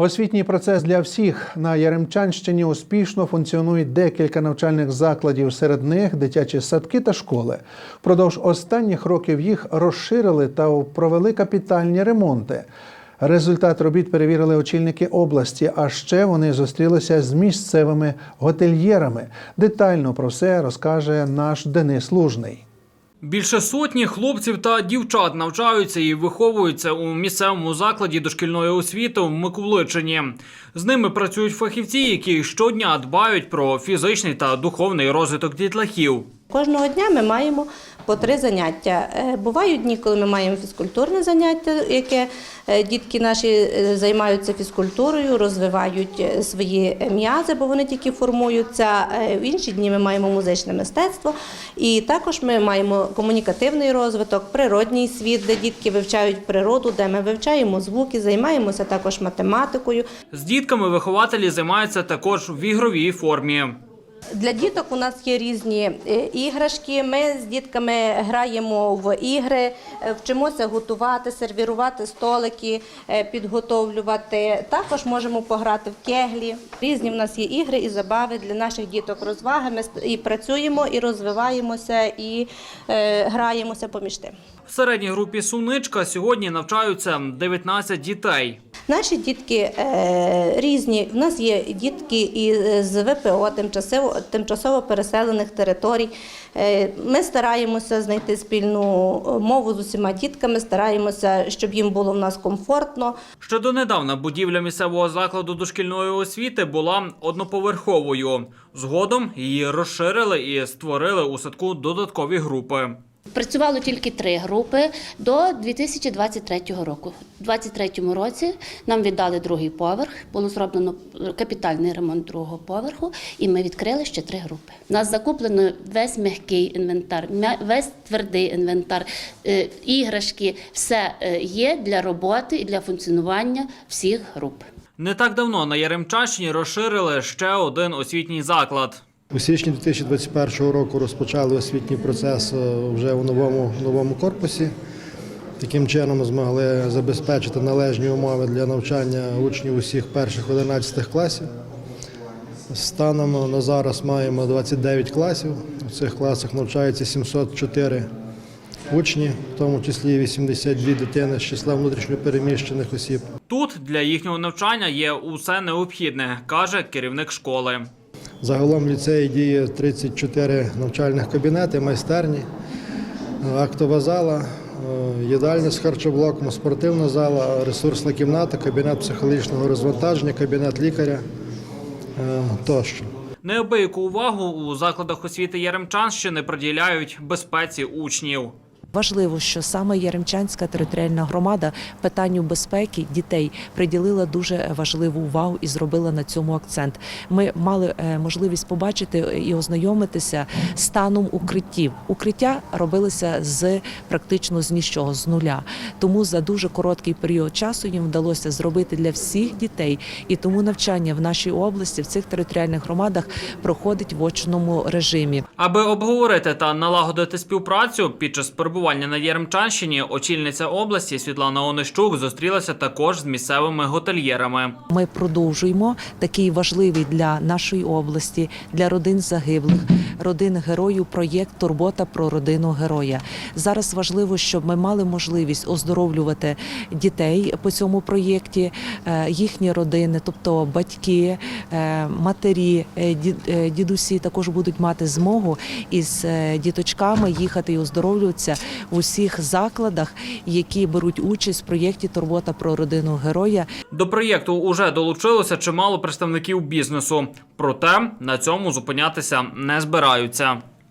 Освітній процес для всіх на Яремчанщині успішно функціонують декілька навчальних закладів. Серед них дитячі садки та школи. Впродовж останніх років їх розширили та провели капітальні ремонти. Результат робіт перевірили очільники області. А ще вони зустрілися з місцевими готельєрами. Детально про все розкаже наш Денис Лужний. Більше сотні хлопців та дівчат навчаються і виховуються у місцевому закладі дошкільної освіти в Миколичині. З ними працюють фахівці, які щодня дбають про фізичний та духовний розвиток дітлахів. Кожного дня ми маємо по три заняття. Е, Бувають дні, коли ми маємо фізкультурне заняття, яке е, дітки наші е, займаються фізкультурою, розвивають свої м'язи, бо вони тільки формуються. В інші дні ми маємо музичне мистецтво. І також ми маємо комунікативний розвиток, природній світ, де дітки вивчають природу, де ми вивчаємо звуки, займаємося також математикою. З дітками вихователі займаються також в ігровій формі. Для діток у нас є різні е, іграшки. Ми з дітками граємо в ігри, е, вчимося готувати, сервірувати столики, е, підготовлювати. Також можемо пограти в кеглі. Різні в нас є ігри і забави для наших діток розваги. Ми і працюємо, і розвиваємося, і граємося поміж тим. В середній групі Суничка сьогодні навчаються 19 дітей. Наші дітки різні. В нас є дітки із з ВПО, тимчасово, тимчасово переселених територій. Е, ми стараємося знайти спільну мову з усіма дітками, стараємося, щоб їм було в нас комфортно. Щодо недавна будівля місцевого закладу дошкільної освіти була одноповерховою. Згодом її розширили і створили у садку додаткові групи. Працювало тільки три групи до 2023 року. У 2023 році нам віддали другий поверх, було зроблено капітальний ремонт другого поверху, і ми відкрили ще три групи. У нас закуплено весь м'який інвентар, весь твердий інвентар, е, іграшки, все е, є для роботи і для функціонування всіх груп. Не так давно на Яремчанщині розширили ще один освітній заклад. У січні 2021 року розпочали освітній процес е, вже у новому, новому корпусі. Таким чином змогли забезпечити належні умови для навчання учнів усіх перших 11 класів. Станом на зараз маємо 29 класів. У цих класах навчається 704 учні, в тому числі 82 дитини з числа внутрішньопереміщених осіб. Тут для їхнього навчання є усе необхідне, каже керівник школи. Загалом в ліцеї діє 34 навчальних кабінети, майстерні, актова зала, е, їдальня з харчоблоком, спортивна зала, ресурсна кімната, кабінет психологічного розвантаження, кабінет лікаря е, тощо. Неабияку увагу у закладах освіти Яремчанщини приділяють безпеці учнів. Важливо, що саме Яремчанська територіальна громада питанню безпеки дітей приділила дуже важливу увагу і зробила на цьому акцент. Ми мали е, можливість побачити і ознайомитися станом укриттів. Укриття робилися з практично з нічого, з нуля. Тому за дуже короткий період часу їм вдалося зробити для всіх дітей, і тому навчання в нашій області в цих територіальних громадах проходить в очному режимі. Аби обговорити та налагодити співпрацю під час перебування на Яремчанщині, очільниця області Світлана Онищук зустрілася також з місцевими готельєрами. Ми продовжуємо такий важливий для нашої області, для родин загиблих, родин героїв. Проєкт Турбота про родину героя. Зараз важливо, щоб ми мали можливість оздоровлювати дітей по цьому проєкті, е, їхні родини, тобто батьки, е, матері, е, ді- дідусі також будуть мати змогу із діточками їхати і оздоровлюватися в усіх закладах, які беруть участь в проєкті Турбота про родину героя. До проєкту уже долучилося чимало представників бізнесу. Проте на цьому зупинятися не збираються.